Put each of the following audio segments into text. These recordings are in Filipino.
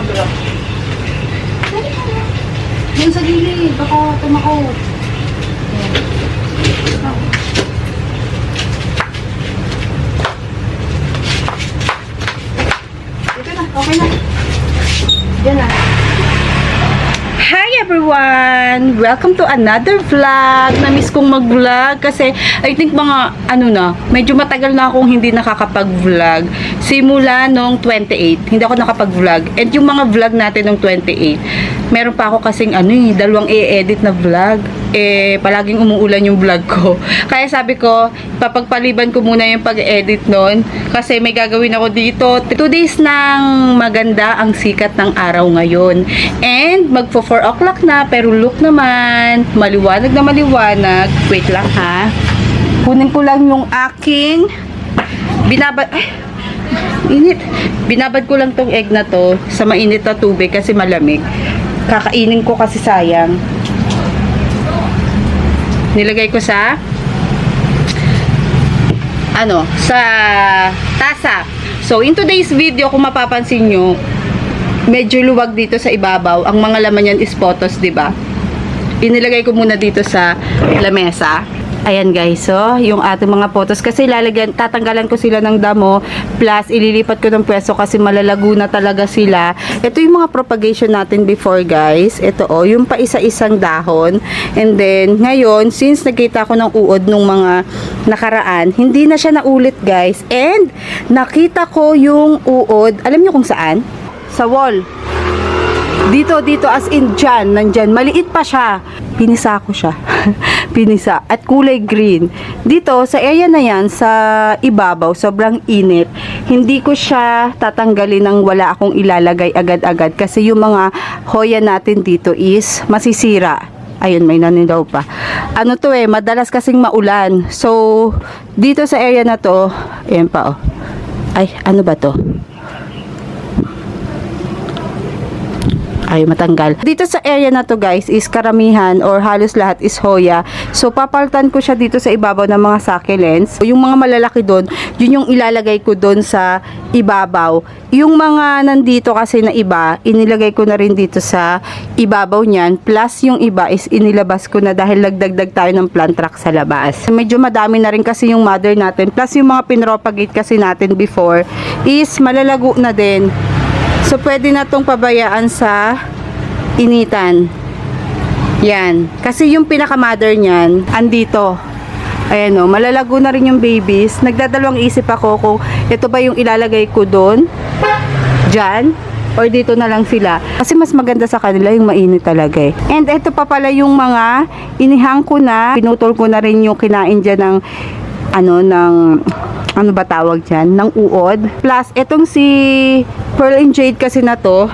Sobra. Yung sa gilid, baka tumakot. Ito na, okay na. Yan na. Hi everyone! Welcome to another vlog. Na-miss kong mag-vlog kasi I think mga ano na, medyo matagal na akong hindi nakakapag-vlog. Simula nung 28, hindi ako nakapag-vlog. And yung mga vlog natin nung 28, meron pa ako kasing ano eh, dalawang i-edit na vlog. Eh, palaging umuulan yung vlog ko. Kaya sabi ko, papagpaliban ko muna yung pag-edit nun. Kasi may gagawin ako dito. Two days nang maganda ang sikat ng araw ngayon. And magpo 4 o'clock na, pero look naman, maliwanag na maliwanag. Wait lang ha. Kunin ko lang yung aking binabad... Ay, init. Binabad ko lang tong egg na to sa mainit na tubig kasi malamig. Kakainin ko kasi sayang. Nilagay ko sa ano, sa tasa. So, in today's video, kung mapapansin nyo, medyo luwag dito sa ibabaw. Ang mga laman yan is photos, ba? Inilagay ko muna dito sa lamesa. Ayan guys, so yung ating mga photos kasi lalagyan, tatanggalan ko sila ng damo plus ililipat ko ng pwesto kasi malalago na talaga sila. Ito yung mga propagation natin before guys. Ito oh, yung pa isa-isang dahon. And then ngayon, since nagkita ko ng uod nung mga nakaraan, hindi na siya naulit guys. And nakita ko yung uod, alam niyo kung saan? Sa wall. Dito, dito, as in dyan, nandyan. Maliit pa siya. Pinisa ko siya. Pinisa. At kulay green. Dito, sa area na yan, sa ibabaw, sobrang init. Hindi ko siya tatanggalin ng wala akong ilalagay agad-agad. Kasi yung mga hoya natin dito is masisira. Ayun, may nanilaw pa. Ano to eh, madalas kasing maulan. So, dito sa area na to, ayan pa oh. Ay, ano ba to? Ay matanggal. Dito sa area na to guys is karamihan or halos lahat is hoya. So papaltan ko siya dito sa ibabaw ng mga succulents. Yung mga malalaki doon, yun yung ilalagay ko doon sa ibabaw. Yung mga nandito kasi na iba, inilagay ko na rin dito sa ibabaw niyan. Plus yung iba is inilabas ko na dahil nagdagdag tayo ng plant rock sa labas. Medyo madami na rin kasi yung mother natin. Plus yung mga pinropagate kasi natin before is malalago na din. So, pwede na tong pabayaan sa initan. Yan. Kasi yung pinaka-mother niyan, andito. Ayan o, malalago na rin yung babies. Nagdadalawang isip ako kung ito ba yung ilalagay ko doon, dyan, or dito na lang sila. Kasi mas maganda sa kanila yung mainit talaga eh. And ito pa pala yung mga inihang ko na, pinutol ko na rin yung kinain dyan ng ano, ng ano ba tawag dyan, ng uod. Plus, etong si Pearl and Jade kasi na to,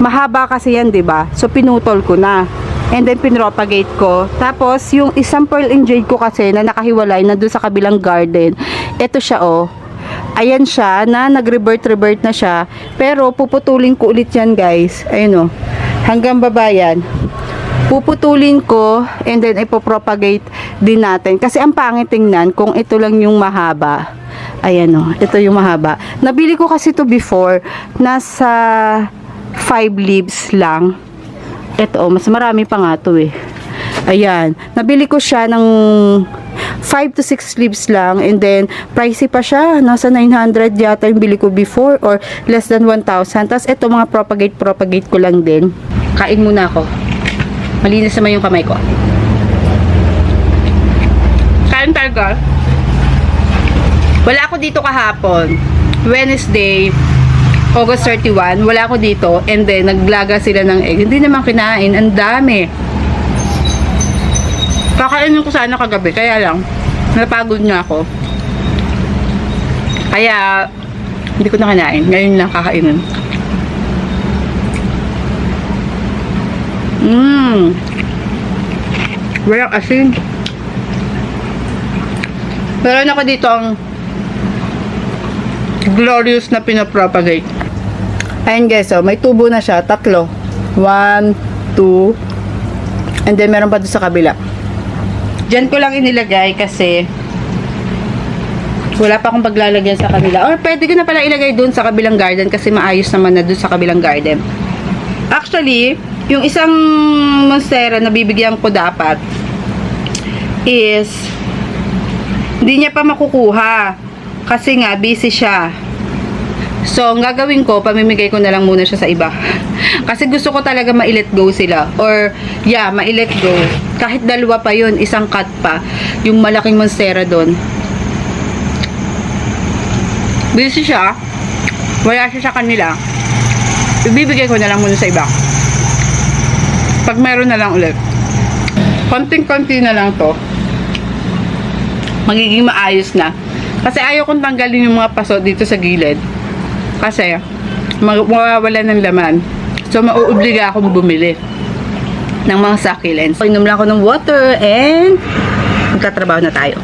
mahaba kasi yan, ba So, pinutol ko na. And then, pinropagate ko. Tapos, yung isang Pearl and Jade ko kasi na nakahiwalay na doon sa kabilang garden, ito siya, oh. Ayan siya, na nag-revert-revert na siya. Pero, puputulin ko ulit yan, guys. Ayun, oh. Hanggang baba yan puputulin ko and then ipopropagate din natin. Kasi ang pangit tingnan kung ito lang yung mahaba. Ayan o, ito yung mahaba. Nabili ko kasi to before, nasa 5 leaves lang. Ito, oh, mas marami pa nga to eh. Ayan, nabili ko siya ng 5 to 6 leaves lang and then pricey pa siya nasa 900 yata yung bili ko before or less than 1,000 tapos ito mga propagate propagate ko lang din kain muna ako Malinis naman yung kamay ko. Kain tayo, girl. Wala ako dito kahapon. Wednesday, August 31, wala ako dito. And then, naglaga sila ng egg. Hindi naman kinain. Ang dami. Kakainin ko sana kagabi. Kaya lang, napagod nga ako. Kaya, hindi ko na kinain. Ngayon lang kakainin. Mmm. Walang asin. Meron ako dito ang glorious na pinapropagate. Ayan guys, so may tubo na siya. Tatlo. One, two, and then meron pa doon sa kabila. Diyan ko lang inilagay kasi wala pa akong paglalagyan sa kanila. Or pwede ko na pala ilagay doon sa kabilang garden kasi maayos naman na doon sa kabilang garden. Actually, yung isang monstera na bibigyan ko dapat is hindi niya pa makukuha kasi nga busy siya. So, ang gagawin ko, pamimigay ko na lang muna siya sa iba. Kasi gusto ko talaga ma-let go sila. Or, yeah, ma-let go. Kahit dalawa pa yun, isang cut pa. Yung malaking monstera doon. Busy siya. Wala siya sa kanila. Ibibigay ko na lang muna sa iba. Pag meron na lang ulit. Konting-konti na lang to. Magiging maayos na. Kasi ayaw kong tanggalin yung mga paso dito sa gilid. Kasi, mawawala ng laman. So, mauobliga akong bumili ng mga succulents. Inom lang ako ng water and magtatrabaho na tayo.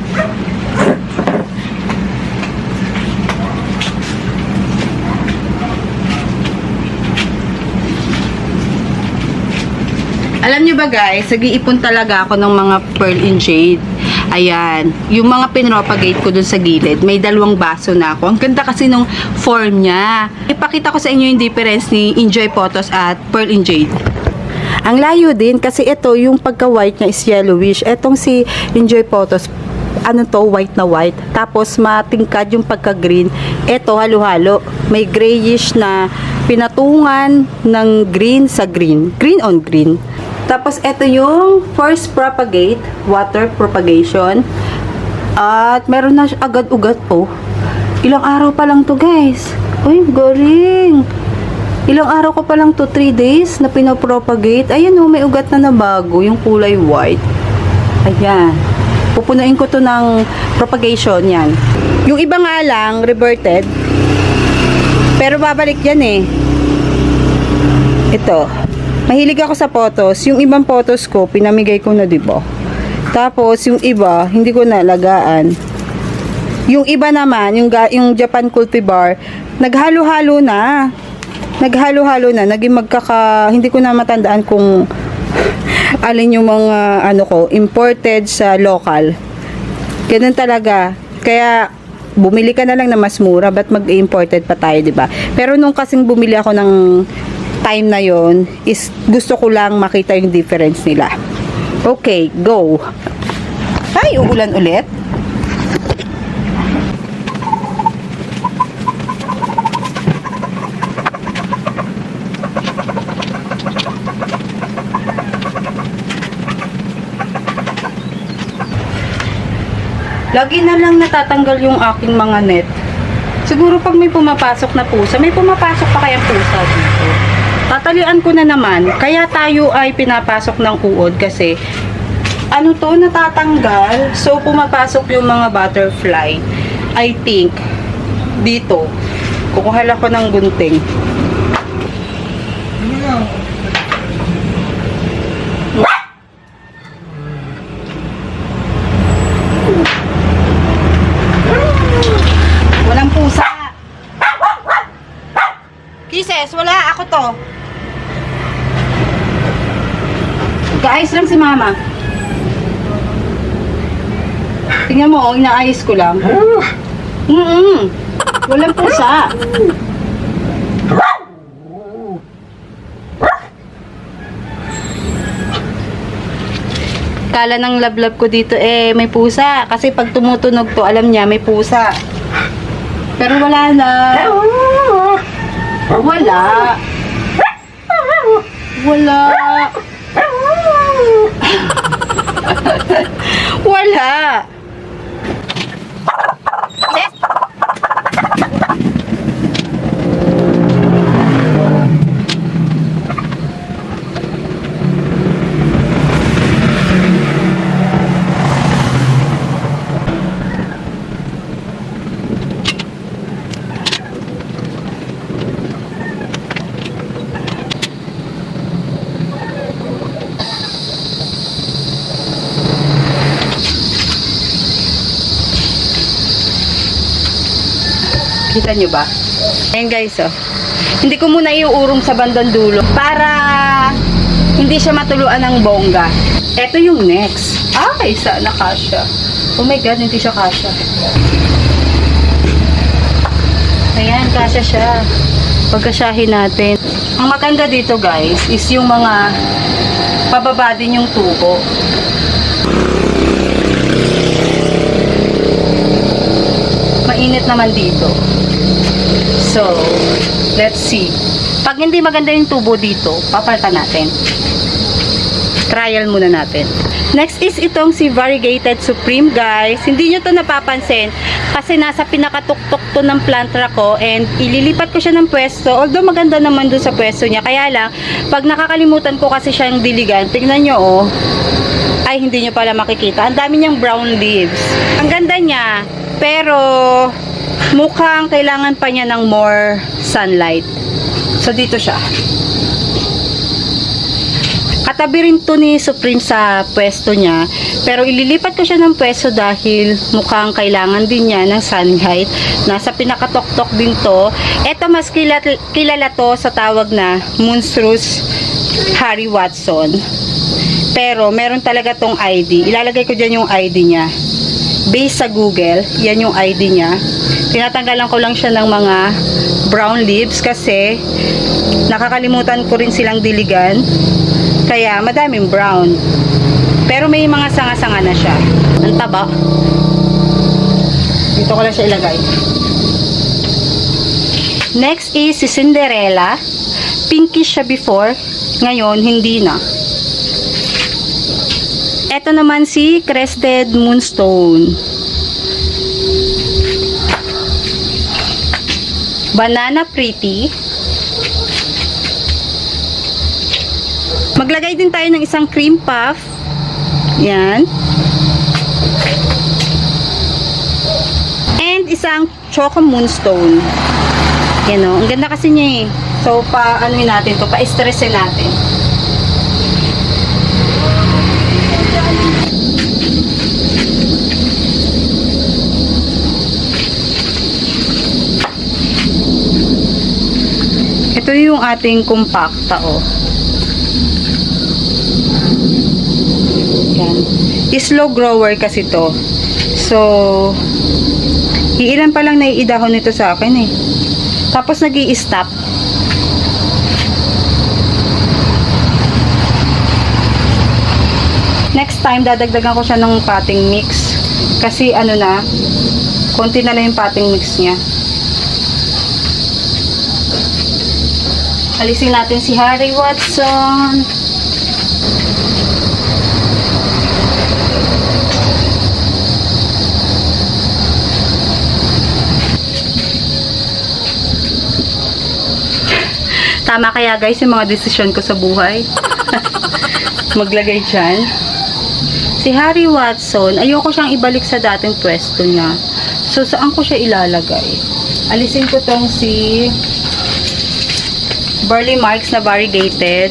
Alam nyo ba guys, nag-iipon talaga ako ng mga pearl and jade. Ayan. Yung mga pinropagate ko dun sa gilid, may dalawang baso na ako. Ang ganda kasi nung form niya. Ipakita ko sa inyo yung difference ni Enjoy Photos at Pearl and Jade. Ang layo din kasi ito yung pagka-white niya is yellowish. Etong si Enjoy Photos ano to, white na white. Tapos matingkad yung pagka-green. Ito halo-halo. May grayish na pinatungan ng green sa green. Green on green. Tapos ito yung first propagate, water propagation. At meron na siya agad ugat po. Ilang araw pa lang to guys. Uy, galing. Ilang araw ko pa lang to, 3 days na pinapropagate. Ayan o, may ugat na nabago, yung kulay white. Ayan. Pupunuin ko to ng propagation yan. Yung iba nga lang, reverted. Pero babalik yan eh. Ito. Mahilig ako sa photos. Yung ibang photos ko, pinamigay ko na, di ba? Tapos, yung iba, hindi ko nalagaan. Yung iba naman, yung, yung Japan cultivar, naghalo-halo na. Naghalo-halo na. Naging magkaka... Hindi ko na matandaan kung alin yung mga ano ko, imported sa local. Ganun talaga. Kaya, bumili ka na lang na mas mura, ba't mag-imported pa tayo, di ba? Pero nung kasing bumili ako ng time na yon is gusto ko lang makita yung difference nila. Okay, go. Ay, uulan ulit. Lagi na lang natatanggal yung aking mga net. Siguro pag may pumapasok na pusa, may pumapasok pa kayang pusa dito. Tatalian ko na naman, kaya tayo ay pinapasok ng uod kasi ano to, natatanggal. So, pumapasok yung mga butterfly. I think, dito. Kukuha ko ng gunting. Walang pusa. Kisses, wala. Ako to. Kaayos lang si mama. Tingnan mo, oh, inaayos ko lang. Mm-mm. Walang pusa. Kala ng lablab ko dito eh may pusa. Kasi pag tumutunog to, alam niya may pusa. Pero wala na. Wala. Wala. Wala. Kita nyo ba? Ayan guys, oh. Hindi ko muna iuurong sa bandang dulo para hindi siya matuluan ng bongga. Ito yung next. Ay, sana kasha. Oh my God, hindi siya kasha. Ayan, kasha siya. Pagkasyahin natin. Ang maganda dito guys is yung mga pababa din yung tubo. Mainit naman dito. So, let's see. Pag hindi maganda yung tubo dito, papalitan natin. Trial muna natin. Next is itong si Variegated Supreme guys. Hindi nyo to napapansin kasi nasa pinakatuktok to ng plantra ko and ililipat ko siya ng pwesto. Although maganda naman dun sa pwesto niya. Kaya lang, pag nakakalimutan ko kasi siyang diligan, tingnan nyo oh. Ay, hindi nyo pala makikita. Ang dami niyang brown leaves. Ang ganda niya. Pero, mukhang kailangan pa niya ng more sunlight. So, dito siya. Katabi rin to ni Supreme sa pwesto niya. Pero ililipat ko siya ng pwesto dahil mukhang kailangan din niya ng sunlight. Nasa pinakatok-tok din to. Ito mas kilala, kilala to sa tawag na Monstrous Harry Watson. Pero meron talaga tong ID. Ilalagay ko dyan yung ID niya. Based sa Google, yan yung ID niya. Tinatanggalan ko lang siya ng mga brown leaves kasi nakakalimutan ko rin silang diligan. Kaya madaming brown. Pero may mga sanga-sanga na siya. Ang taba. Dito ko lang siya ilagay. Next is si Cinderella. Pinkish siya before. Ngayon, hindi na. Ito naman si Crested Moonstone. Banana Pretty. Maglagay din tayo ng isang cream puff. Yan. And isang Choco Moonstone. Yan o. Ang ganda kasi niya eh. So, pa, ano natin to, pa-stressin natin. Ito yung ating compacta, oh. Yan. Slow grower kasi to. So, iilan pa lang naiidahon nito sa akin eh. Tapos nag stop Next time, dadagdagan ko siya ng potting mix. Kasi ano na, konti na lang yung potting mix niya. Alisin natin si Harry Watson. Tama kaya guys yung mga desisyon ko sa buhay. Maglagay dyan. Si Harry Watson, ayoko siyang ibalik sa dating pwesto niya. So, saan ko siya ilalagay? Alisin ko tong si Burley Marks na variegated.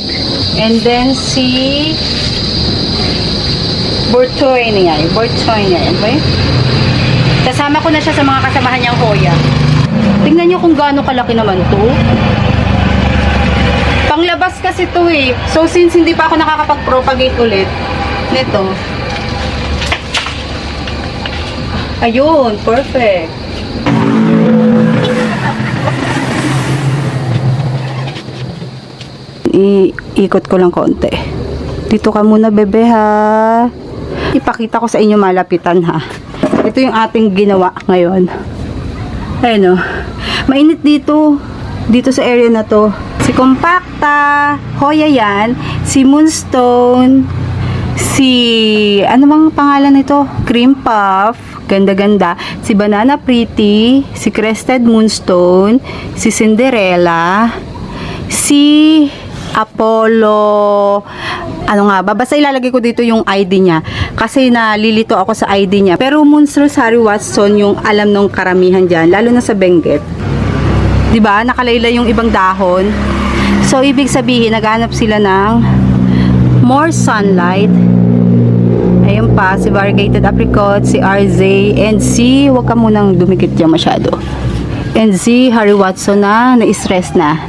And then si. Bortoy niya. Yan ba? Kasama ko na siya sa mga kasamahan niyang Hoya. Tingnan niyo kung gaano kalaki naman to. Panglabas kasi to eh. So since hindi pa ako nakakapag-propagate ulit nito. Ayun, perfect. Iikot ko lang konti. Dito ka muna bebe ha. Ipakita ko sa inyo malapitan ha. Ito yung ating ginawa ngayon. Ayun o. Mainit dito. Dito sa area na to. Si Compacta, Hoya yan, si Moonstone, si, ano bang pangalan nito? Cream Puff, ganda-ganda. Si Banana Pretty, si Crested Moonstone, si Cinderella, si Apollo, ano nga ba? Basta ilalagay ko dito yung ID niya. Kasi nalilito ako sa ID niya. Pero Monstrous Harry Watson yung alam nung karamihan dyan, lalo na sa Benguet. 'di ba? Nakalaylay yung ibang dahon. So ibig sabihin naghanap sila ng more sunlight. Ayun pa, si variegated apricot, si RZ, and si, wag ka munang dumikit dyan masyado. And si Harry Watson na, na-stress na.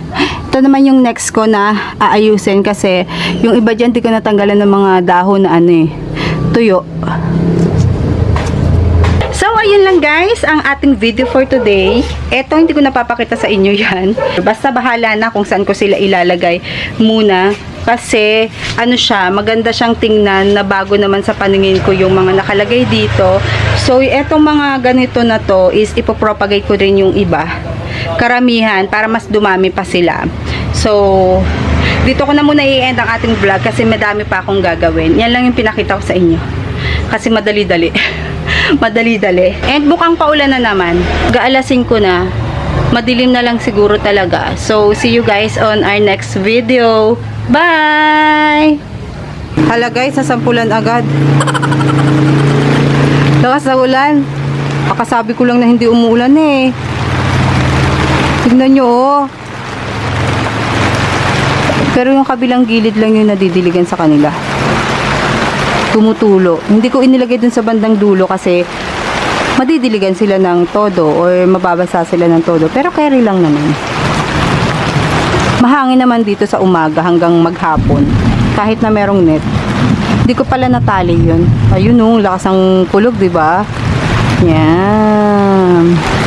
Ito naman yung next ko na aayusin kasi yung iba dyan di ko natanggalan ng mga dahon na ano eh, tuyo. So, yun lang guys, ang ating video for today. Eto, hindi ko napapakita sa inyo yan. Basta bahala na kung saan ko sila ilalagay muna. Kasi, ano siya, maganda siyang tingnan na bago naman sa paningin ko yung mga nakalagay dito. So, etong mga ganito na to is ipopropagate ko rin yung iba. Karamihan, para mas dumami pa sila. So, dito ko na muna i-end ang ating vlog kasi madami pa akong gagawin. Yan lang yung pinakita ko sa inyo. Kasi madali-dali. madali-dali. And bukang paulan na naman. Gaalasin ko na. Madilim na lang siguro talaga. So, see you guys on our next video. Bye! Hala guys, nasampulan agad. Lakas sa ulan. Pakasabi ko lang na hindi umuulan eh. Tignan nyo oh. Pero yung kabilang gilid lang yung nadidiligan sa kanila. Tumutulo. Hindi ko inilagay dun sa bandang dulo kasi madidiligan sila ng todo or mababasa sila ng todo. Pero carry lang naman. Mahangin naman dito sa umaga hanggang maghapon. Kahit na merong net. Hindi ko pala natali yun. Ayun oh, lakas ang kulog, di ba? Yan.